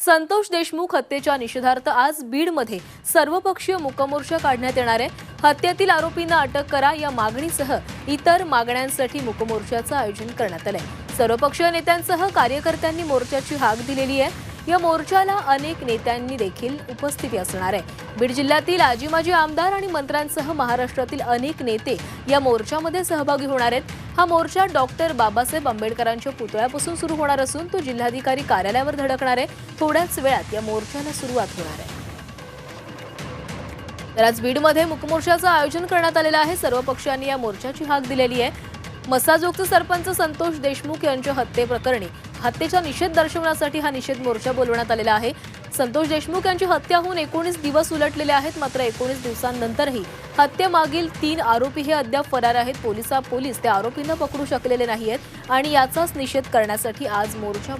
संतोष देशमुख हत्येच्या निषेधार्थ आज बीडमध्ये सर्वपक्षीय मुकमोर्चा काढण्यात येणार आहे. हत्येतील आरोपींना अटक करा या मागणीसह इतर मागण्यांसाठी मुकमोर्चाचं आयोजन करण्यात आलंय. सर्वपक्षीय नेत्यांसह कार्यकर्त्यांनी मोर्चाची हाक दिलेली आहे. या मोर्चाला अनेक नेत्यांनी देखील उपस्थिती असणार आहे. बीड जिल्ह्यातील आजी माजी आमदार आणि मंत्र्यांसह महाराष्ट्रातील अनेक नेते या मोर्चामध्ये सहभागी होणार आहेत. हा मोर्चा डॉक्टर बाबासाहेब आंबेडकरांच्या पुतळ्यापासून सुरू होणार असून तो जिल्हाधिकारी कार्यालयावर धडकणार आहे. थोड्याच वेळात या मोर्चाला सुरुवात होणार आहे. तर आज बीडमध्ये मुकमोर्चाचं आयोजन करण्यात आलेलं आहे. सर्व पक्षांनी या मोर्चाची हाक दिलेली आहे. मसाजोगचे सरपंच संतोष देशमुख यांच्या हत्येप्रकरणी हत्येचा निषेध दर्शवण्यासाठी हा निषेध मोर्चा बोलवण्यात आलेला आहे. संतोष देशमुख यांची हत्या होऊन एकोणीस दिवस उलटलेले आहेत मात्र एकोणीस दिवसांनंतरही हत्येमागील तीन आरोपी हे अद्याप फरार आहेत. पोलिसा पोलीस त्या आरोपींना पकडू शकलेले नाहीयेत आणि याचाच निषेध करण्यासाठी आज मोर्चा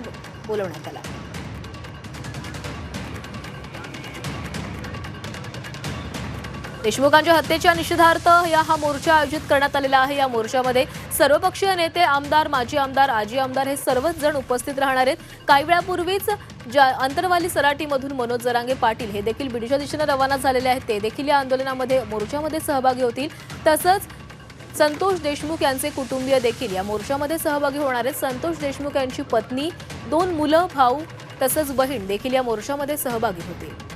बोलवण्यात आला. देशमुखांच्या हत्येच्या निषेधार्थ या हा मोर्चा आयोजित करण्यात आलेला आहे. या मोर्चामध्ये सर्वपक्षीय नेते आमदार माजी आमदार आजी आमदार हे सर्वच जण उपस्थित राहणार आहेत. काही वेळापूर्वीच ज्या अंतरवाली सराटीमधून मनोज जरांगे पाटील हे देखील बीडच्या दिशेनं रवाना झालेले आहेत. ते देखील या आंदोलनामध्ये मोर्चामध्ये सहभागी होतील. तसंच संतोष देशमुख यांचे कुटुंबीय देखील या मोर्चामध्ये सहभागी होणार आहेत. संतोष देशमुख यांची पत्नी दोन मुलं भाऊ तसंच बहीण देखील या मोर्चामध्ये सहभागी होतील.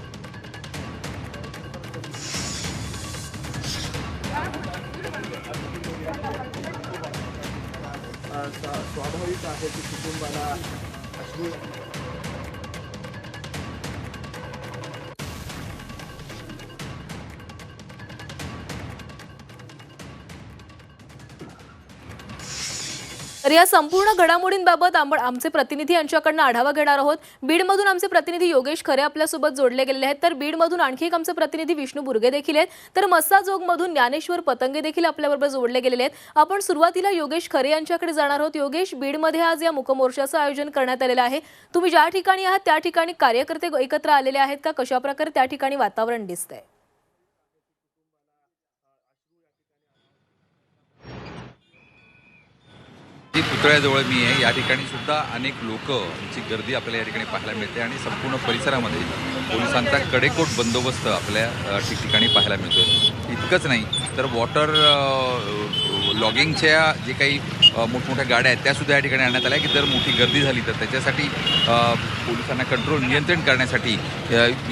स्वाभाविक आहे की कुटुंबाला अश्रू तर या संपूर्ण घडामोडींबाबत आम- आमचे प्रतिनिधी यांच्याकडनं आढावा घेणार आहोत. बीडमधून आमचे प्रतिनिधी योगेश खरे आपल्यासोबत जोडले गेलेले आहेत. तर बीडमधून आणखी एक आमचे प्रतिनिधी विष्णू बुर्गे देखील आहेत. तर मस्साजोगमधून ज्ञानेश्वर पतंगे देखील आपल्याबरोबर जोडले गेलेले आहेत. आपण सुरुवातीला योगेश खरे यांच्याकडे जाणार आहोत. योगेश बीडमध्ये आज या मुकमोर्चाचं आयोजन करण्यात आलेलं आहे. तुम्ही ज्या ठिकाणी आहात त्या ठिकाणी कार्यकर्ते एकत्र आलेले आहेत का? कशाप्रकारे त्या ठिकाणी वातावरण दिसतंय? जी पुतळ्याजवळ मी आहे. या ठिकाणी सुद्धा अनेक लोकांची गर्दी आपल्याला या ठिकाणी पाहायला मिळते आणि संपूर्ण परिसरामध्ये पोलिसांचा कडेकोट बंदोबस्त आपल्या ठिकठिकाणी पाहायला मिळतो इतकंच नाही तर वॉटर लॉगिंगच्या जे काही मोठमोठ्या गाड्या आहेत त्यासुद्धा या ठिकाणी आणण्यात आल्या की जर मोठी गर्दी झाली तर त्याच्यासाठी पोलिसांना कंट्रोल नियंत्रण करण्यासाठी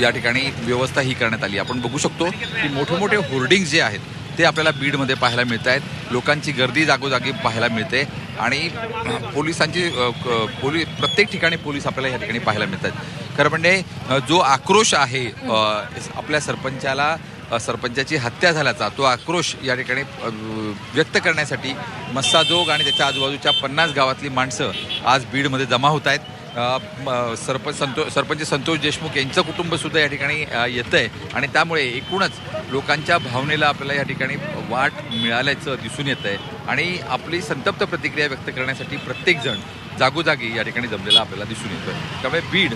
या ठिकाणी व्यवस्था ही करण्यात आली. आपण बघू शकतो की मोठे मोठे जे आहेत ते आपल्याला बीडमध्ये पाहायला मिळत आहेत लोकांची गर्दी जागोजागी पाहायला मिळते. आणि पोलिसांची क- पोलीस प्रत्येक ठिकाणी पोलीस आपल्याला या ठिकाणी पाहायला मिळतात. खरं म्हणजे जो आक्रोश आहे आपल्या सरपंचाला सरपंचाची हत्या झाल्याचा तो आक्रोश या ठिकाणी व्यक्त करण्यासाठी मस्साजोग आणि त्याच्या आजूबाजूच्या पन्नास गावातली माणसं आज बीडमध्ये जमा होत आहेत. सरपंच संतो सरपंच संतोष देशमुख यांचं कुटुंबसुद्धा या ठिकाणी येतं आहे आणि त्यामुळे एकूणच लोकांच्या भावनेला आपल्याला या ठिकाणी वाट मिळाल्याचं दिसून येतं आहे आणि आपली संतप्त प्रतिक्रिया व्यक्त करण्यासाठी प्रत्येकजण जागोजागी या ठिकाणी जमलेला आपल्याला दिसून येतोय. त्यामुळे बीड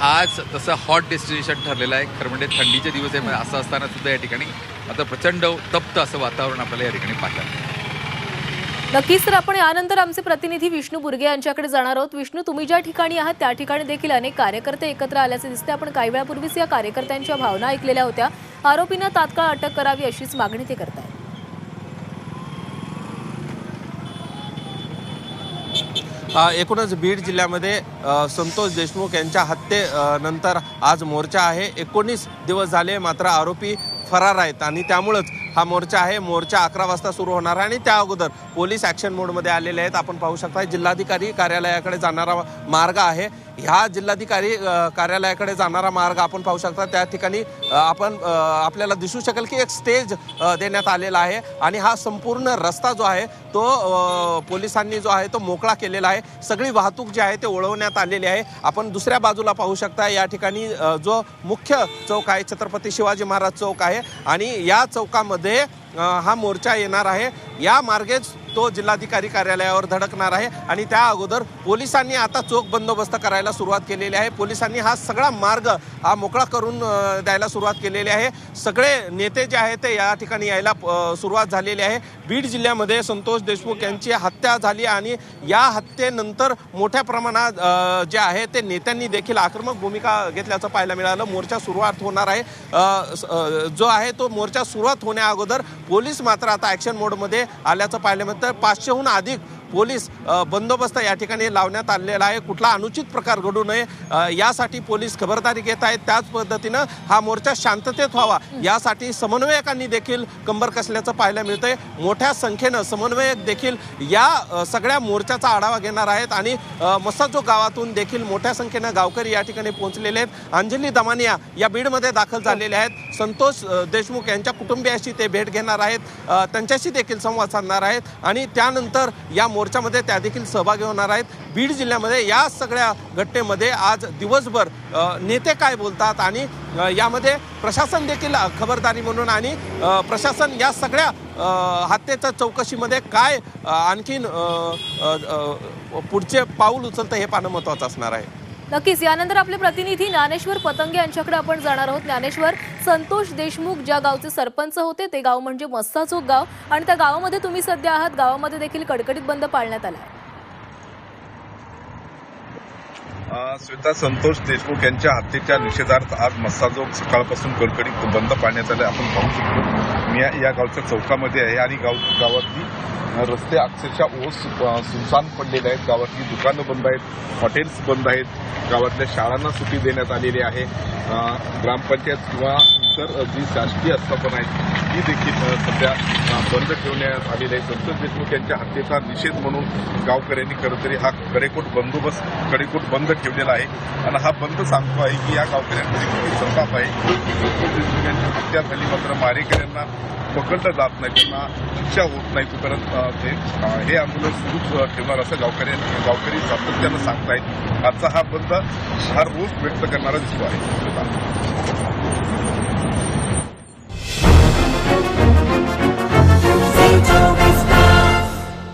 आज तसं हॉट डेस्टिनेशन ठरलेलं आहे. खरं म्हणजे थंडीचे दिवस आहे. असं असताना सुद्धा या ठिकाणी आता प्रचंड तप्त असं वातावरण आपल्याला या ठिकाणी पाहायला नक्कीच तर आपण यानंतर आमचे प्रतिनिधी विष्णू बुर्गे यांच्याकडे जाणार आहोत. विष्णू तुम्ही ज्या ठिकाणी आहात त्या ठिकाणी देखील अनेक कार्यकर्ते एकत्र आल्याचे दिसते. आपण काही वेळापूर्वीच या कार्यकर्त्यांच्या भावना ऐकलेल्या होत्या. आरोपींना तात्काळ अटक करावी अशीच मागणी ते करत अ, एकूणच बीड जिल्ह्यामध्ये संतोष देशमुख यांच्या हत्ये नंतर आज मोर्चा आहे. एकोणीस दिवस झाले मात्र आरोपी फरार आहेत आणि त्यामुळंच हा मोर्चा आहे. मोर्चा अकरा वाजता सुरू होणार आहे आणि त्या अगोदर पोलीस ॲक्शन मोडमध्ये आलेले आहेत. आपण पाहू शकता जिल्हाधिकारी कार्यालयाकडे जाणारा मार्ग आहे. ह्या जिल्हाधिकारी कार्यालयाकडे जाणारा मार्ग आपण पाहू शकता. त्या ठिकाणी आपण आपल्याला दिसू शकेल की एक स्टेज देण्यात आलेला आहे आणि हा संपूर्ण रस्ता जो आहे तो पोलिसांनी जो आहे तो मोकळा केलेला आहे. सगळी वाहतूक जी आहे ते ओळवण्यात आलेली आहे. आपण दुसऱ्या बाजूला पाहू शकता या ठिकाणी जो मुख्य चौक आहे छत्रपती शिवाजी महाराज चौक आहे आणि या चौकामध्ये हा मोर्चा येणार आहे. या मार्गेच तो जिल्हाधिकारी कार्यालयावर धडकणार आहे आणि त्या अगोदर पोलिसांनी आता चोख बंदोबस्त करायला सुरुवात केलेली आहे. पोलिसांनी हा सगळा मार्ग हा मोकळा करून द्यायला सुरुवात केलेली आहे. सगळे नेते जे आहेत ते या ठिकाणी यायला सुरुवात झालेली आहे. बीड जिल्ह्यामध्ये संतोष देशमुख यांची हत्या झाली आणि या हत्येनंतर मोठ्या प्रमाणात जे आहे ते नेत्यांनी देखील आक्रमक भूमिका घेतल्याचं पाहायला मिळालं. मोर्चा सुरुवात होणार आहे. जो आहे तो मोर्चा सुरुवात होण्या अगोदर पोलीस मात्र आता ॲक्शन मोडमध्ये आल्याचं पाहिल्यानंतर पाचशेहून अधिक पोलीस बंदोबस्त या ठिकाणी लावण्यात आलेला आहे. कुठला अनुचित प्रकार घडू नये यासाठी पोलीस खबरदारी घेत आहेत. त्याच पद्धतीनं हा मोर्चा शांततेत व्हावा. यासाठी समन्वयकांनी देखील कंबर कसल्याचं पाहायला मिळतंय. मोठ्या संख्येनं समन्वयक देखील या सगळ्या मोर्चाचा आढावा घेणार आहेत आणि मसाजो गावातून देखील मोठ्या संख्येनं गावकरी या ठिकाणी पोहोचलेले आहेत. अंजली दमानिया या बीडमध्ये दाखल झालेले आहेत. संतोष देशमुख यांच्या कुटुंबियाशी ते भेट घेणार आहेत. त्यांच्याशी देखील संवाद साधणार आहेत. आणि त्यानंतर या मोर्चामध्ये त्या देखील सहभागी होणार आहेत. बीड जिल्ह्यामध्ये या सगळ्या घटनेमध्ये आज दिवसभर नेते काय बोलतात आणि यामध्ये प्रशासन देखील खबरदारी म्हणून आणि प्रशासन या सगळ्या हत्येच्या चौकशीमध्ये काय आणखीन पुढचे पाऊल उचलतं हे पाहणं महत्त्वाचं असणार आहे. नक्कीच यानंतर आपले प्रतिनिधी ज्ञानेश्वर पतंगे यांच्याकडे आपण जाणार आहोत. ज्ञानेश्वर संतोष देशमुख ज्या गावचे सरपंच होते ते गाव म्हणजे मस्साचोक गाव. आणि त्या गावामध्ये तुम्ही सध्या आहात. गावामध्ये देखील कडकडीत बंद पाळण्यात आला आहे. श्वेता संतोष देशमुख यांच्या हत्येच्या निषेधार्थ आज मस्साजोग सकाळपासून कडकडीत बंद पाडण्यात आले. आपण पाहू शकतो मी या- गावच्या चौकामध्ये आहे आणि गाव गावातली रस्ते अक्षरशः ओस सुनसान पडलेले आहेत. गावातली दुकानं बंद आहेत हॉटेल्स बंद आहेत. गावातल्या शाळांना सुटी देण्यात आलेली आहे. ग्रामपंचायत किंवा तर जी शासकीय आस्थापना आहे ती देखील सध्या बंद ठेवण्यात आलेली आहे संतोष देशमुख यांच्या हत्येचा निषेध म्हणून गावकऱ्यांनी खरं तरी हा कडेकोट बंदोबस्त कडेकोट बंद ठेवलेला आहे. आणि हा बंद सांगतो आहे की या गावकऱ्यांमध्ये किती संताप आहे. संतोष देशमुख यांची हत्या झाली मात्र मारेकऱ्यांना पकडलं जात नाही त्यांना शिक्षा होत नाही तोपर्यंत ते हे आंदोलन सुरूच ठेवणार असं गावकरी गावकरी सातत्यानं सांगतायत. आजचा हा बंद हा रोज व्यक्त करणारा दिसतो आहे.